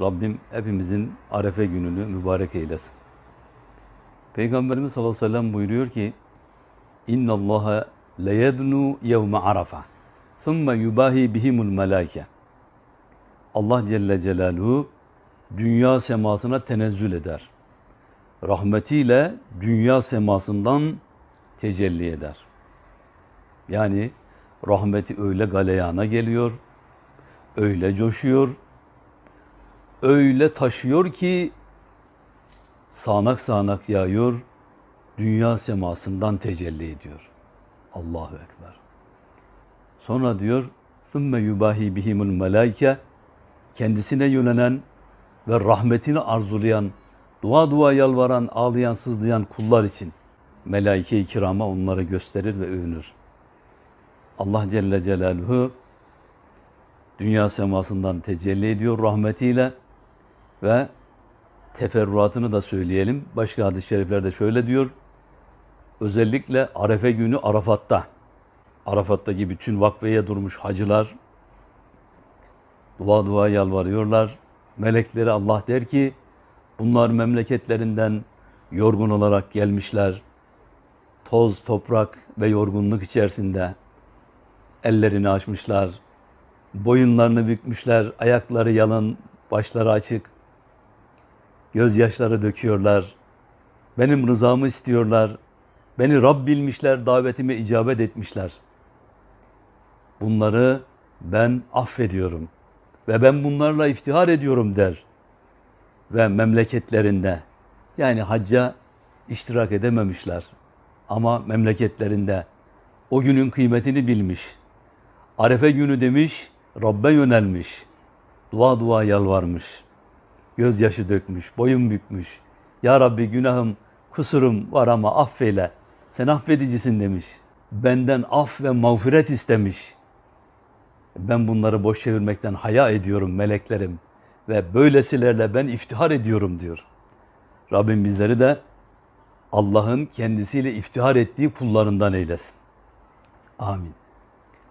Rabbim hepimizin Arefe gününü mübarek eylesin. Peygamberimiz sallallahu aleyhi ve sellem buyuruyor ki İnna Allaha leyednu yevme arafa thumma yubahi bihimul melaike Allah Celle Celaluhu dünya semasına tenezzül eder. Rahmetiyle dünya semasından tecelli eder. Yani rahmeti öyle galeyana geliyor, öyle coşuyor, öyle taşıyor ki sağanak sağanak yağıyor, dünya semasından tecelli ediyor. Allahu Ekber. Sonra diyor, ثُمَّ يُبَاهِ بِهِمُ الْمَلَائِكَ Kendisine yönelen ve rahmetini arzulayan, dua dua yalvaran, ağlayan, sızlayan kullar için melaike-i kirama onları gösterir ve övünür. Allah Celle Celaluhu dünya semasından tecelli ediyor rahmetiyle ve teferruatını da söyleyelim. Başka hadis-i şeriflerde şöyle diyor. Özellikle Arefe günü Arafat'ta, Arafat'taki bütün vakfeye durmuş hacılar dua dua yalvarıyorlar. Melekleri Allah der ki bunlar memleketlerinden yorgun olarak gelmişler. Toz, toprak ve yorgunluk içerisinde ellerini açmışlar. Boyunlarını bükmüşler, ayakları yalın, başları açık. Gözyaşları döküyorlar. Benim rızamı istiyorlar. Beni Rab bilmişler, davetime icabet etmişler. Bunları ben affediyorum ve ben bunlarla iftihar ediyorum der. Ve memleketlerinde yani hacca iştirak edememişler ama memleketlerinde o günün kıymetini bilmiş. Arefe günü demiş, Rabbe yönelmiş. Dua dua yalvarmış. Gözyaşı dökmüş, boyun bükmüş. Ya Rabbi günahım, kusurum var ama affeyle. Sen affedicisin demiş. Benden af ve mağfiret istemiş. Ben bunları boş çevirmekten haya ediyorum meleklerim. Ve böylesilerle ben iftihar ediyorum diyor. Rabbim bizleri de Allah'ın kendisiyle iftihar ettiği kullarından eylesin. Amin.